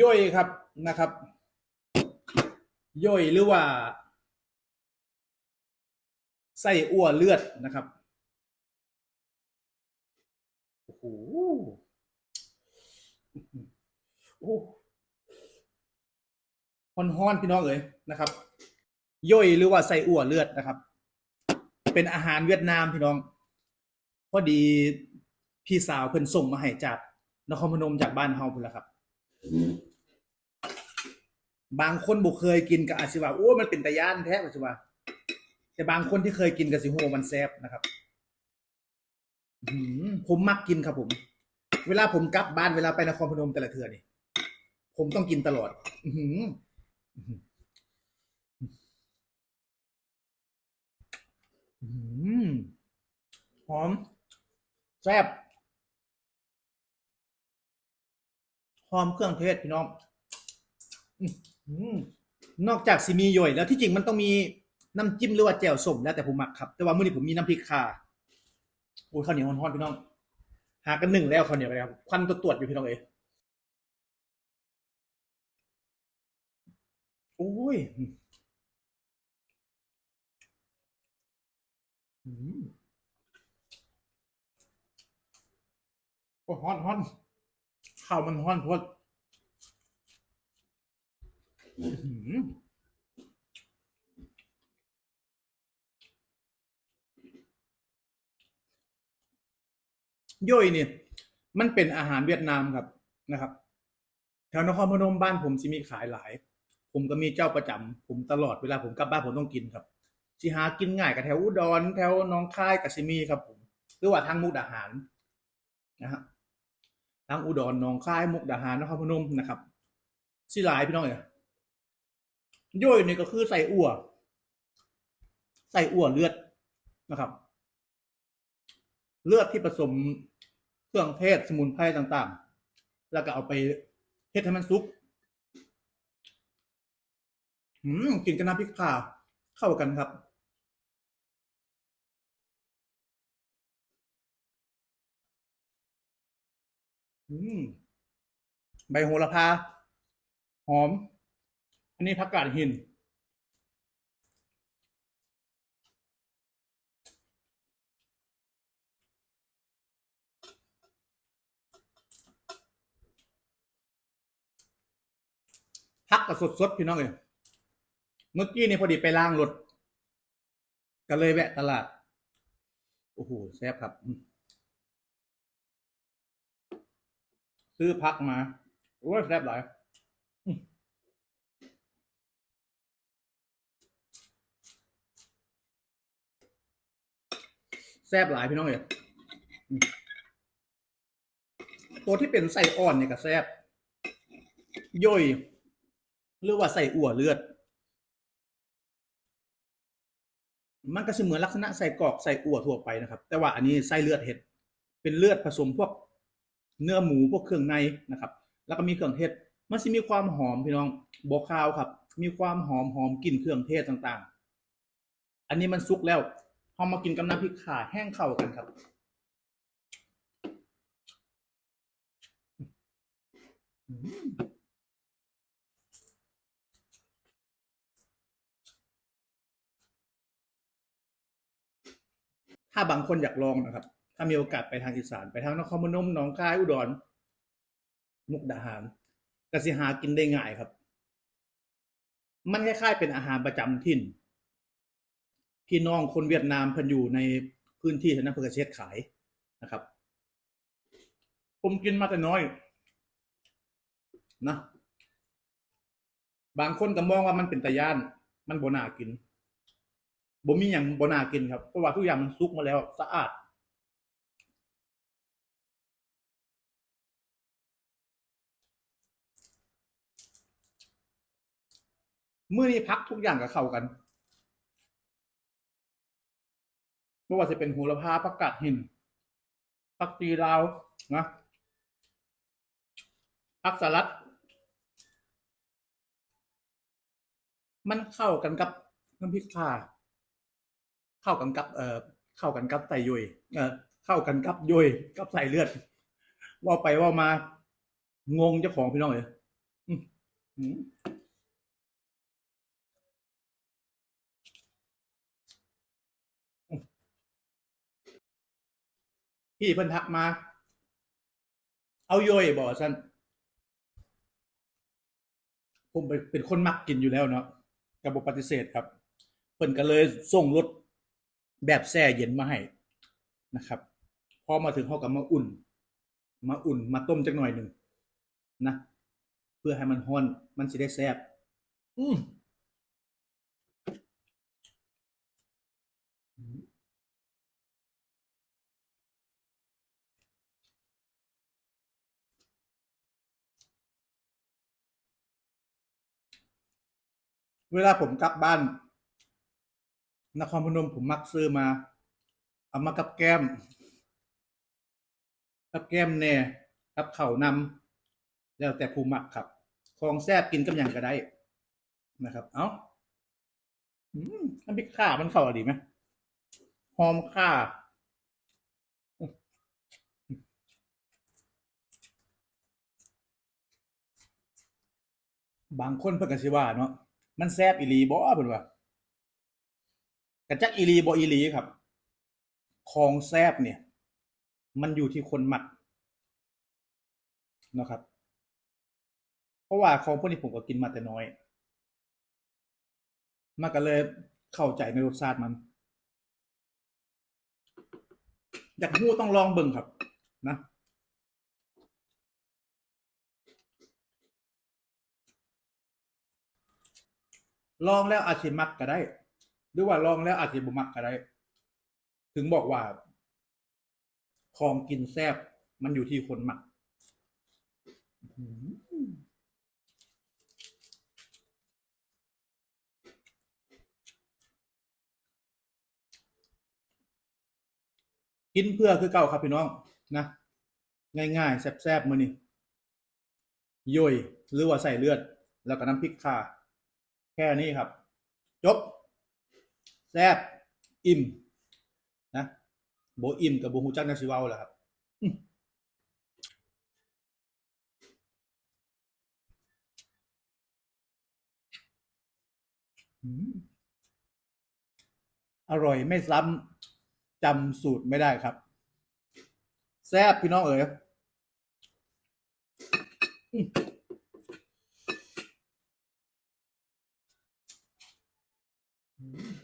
ย่อยครับนะครับ ย่อยหรือว่าไส้อั่วเลือดนะครับโอ้โหโอ้ฮอนฮอนๆพี่น้องเอ๋ยนะครับ ย่อยหรือว่าไส้อั่วเลือดนะครับ เป็นอาหารเวียดนามพี่น้อง พอดีพี่สาวเพิ่นส่งมาให้จากนครพนมจากบ้านเฮาพุ่นละครับ บางคนบ่เคยกินก็อาจสิว่าโอ้มันเป็นตะย่านแท้ปัจจุบันแต่บางคนที่เคยกินก็สิโหมันแซ่บนะครับผมมักกินครับผม เวลาผมกลับบ้านเวลาไปนครพนมแต่ละเทื่อนี่ ผมต้องกินตลอด อืหออื้อหืออื้อหือหอมแซ่บ หอมเครื่องเทศพี่น้องนอกจากซีมีย่อยแล้วที่จริงมันต้องมีน้ำจิ้มหรือว่าแจ่วส้มแล้วแต่ผมมักครับ แต่ว่ามื้อนี้ผมมีน้ำพริกข่าโอ้ยข้าวเหนียวฮ้อนๆพี่น้อง หากันหนึ่งแล้วข้าวเหนียวไปครับควันตัวตรวจอยู่พี่น้องเอ๋โอ้ยอืมโอ้ยฮ้อนฮ้อน ข้าวมันฮ้อนพดย่อยเนี่ย มันเป็นอาหารเวียดนามครับนะครับแถวนครพนมบ้านผมสิมีขายหลาย ผมก็มีเจ้าประจำผมตลอดเวลาผมกลับบ้านผมต้องกินครับสิหากินง่ายกับแถวอุดรแถวหนองคายกับสิมีครับผม หรือว่าทางมุกดาหารนะฮะ ทางอุดรหนองคายมุกดาหารนครพนมนะครับสิหลายพี่น้องเอ๋ยย่อยนี่ก็คือใส่อั่วใส่อั่วเลือดนะครับ เลือดที่ผสมเครื่องเทศสมุนไพรต่างๆ แล้วก็เอาไปเฮ็ดให้มันสุกอืมกินกับน้ำพริกข่าเข้ากันครับ ใบโหระพา หอม อันนี้ผักกาดหิน พักกับสดๆ พี่น้องเอ้ยเมื่อกี้นี่พอดีไปล้างรถก็เลยแวะตลาด โอ้โหแซ่บครับอืม ซื้อพักมาโอ้ยแซ่บหลายแซ่บหลายพี่น้องเอ๋ยตัวที่เป็นไส้อ่อนเนี่ยก็แซ่บย่อยหรือว่าใส่อั่วเลือด มันก็จะเหมือนลักษณะใส่กรอกใส่อั่วทั่วไปนะครับ แต่ว่าอันนี้ไส้เลือดเห็ด เป็นเลือดผสมพวก เนื้อหมูพวกเครื่องในนะครับ แล้วก็มีเครื่องเทศมันจะมีความหอมพี่น้องบกคาวครับ มีความหอมหอมกลิ่นเครื่องเทศต่างๆ อันนี้มันสุกแล้วเอามากินกับน้ำพริกข่าแห้งเข้ากันครับถ้าบางคนอยากลองนะครับามีโอกาสไปทางอีสาน ไปทางนครพนมหนองคายอุดร มุกดาหารกสิหากินได้ง่ายครับ มันคล้ายๆเป็นอาหารประจำถิ่น พี่น้องคนเวียดนามพิ่นอยู่ในพื้นที่แถวนั้นเพิ่นก็เช็ดขายนะครับ ผมกินมาแต่น้อยนะบางคนก็มองว่ามันเป็นตะย่าน มันบนากินบ่มีหยังบนากินครับเพราะว่าทุกอย่างมันสุกมาแล้วสะอาด มื้อนี้พักทุกอย่างก็เข้ากันไม่ว่าจะเป็นโหระพาผักกาดหินผักตีลาวนะผักสลัด มันเข้ากันกับน้ำพริกข่า เข้ากันกับ เอ่อ เข้ากันกับไตยุยเอ่อเข้ากันกับยุยกับใส่เลือดว่าไปว่ามา งงเจ้าของพี่น้องเลย อืมอืม พี่เพิ่นทักมา เอาโยยบอกสั้นผมเป็นคนมักกินอยู่แล้วเนาะกับบปฏิเสธครับเพิ่นก็เลยส่งรถแบบแช่เย็นมาให้นะครับ พอมาถึงเขากับมาอุ่น มาอุ่นมาต้มจักหน่อยหนึ่งนะ เพื่อให้มันฮ้อน มันสิได้แซ่บอืม เวลาผมกลับบ้านนครพนมผมมักซื้อมา เอามากับแก้ม กับแก้มแน่กับเข่านำแล้วแต่ผู้มักครับของแซ่บกินกับอย่างก็ได้นะครับ เอ้าอืมน้ำพริกข่ามันเข้าดีไหมหอมข่าบางคนเพิ่นก็สิว่าเนาะ มันแซบอีหลีบ่เพิ่นว่ากะจักอีหลีบ่อีหลีครับ ของแซบเนี่ย มันอยู่ที่คนหมักนะครับ เพราะว่าของพวกนี้ผมก็กินมาแต่น้อยมันก็เลยเข้าใจในรสชาติมันอยากรู้ต้องลองเบิ่งครับ นะ ลองแล้วอาจสิมักก็ได้ หรือว่าลองแล้วอาจสิบ่มักก็ได้ ถึงบอกว่า ของกินแซบมันอยู่ที่คนหมักกินเพื่อคือเก่าครับพี่น้องนะง่ายๆแซ่บๆมือนี้ย่อยหรือว่าใส่เลือด แล้วก็น้ำพริกข่า แค่นี้ครับ จบแซ่บอิ่ม นะโบอิ่มกับโบฮูจักนักสิว้าแหละครับอร่อยไม่ซ้ำจำสูตรไม่ได้ครับ แซ่บพี่น้องเอ๋ย Mm-hmm.